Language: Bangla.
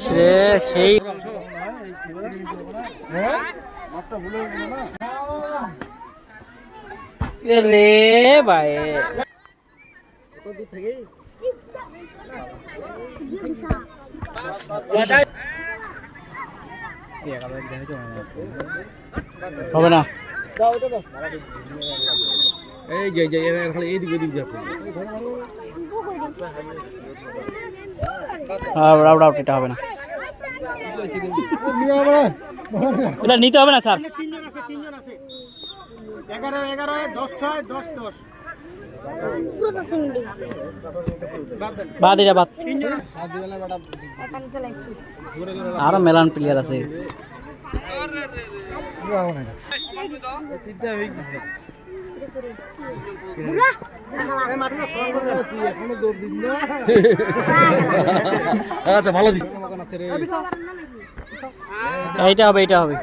সে সেই রে ভাই। হবে না। এই যে যে খালি এইদিকে এদিক যাচ্ছে। আউট আউট এটা হবে না। এটা নিতে হবে না স্যার। এগারো এগারো দশ ছয় দশ দশ। বাদ এটা বাদ। আরও মেলান প্লেয়ার আছে। আচ্ছা ভালো দিস এইটা হবে এইটা হবে।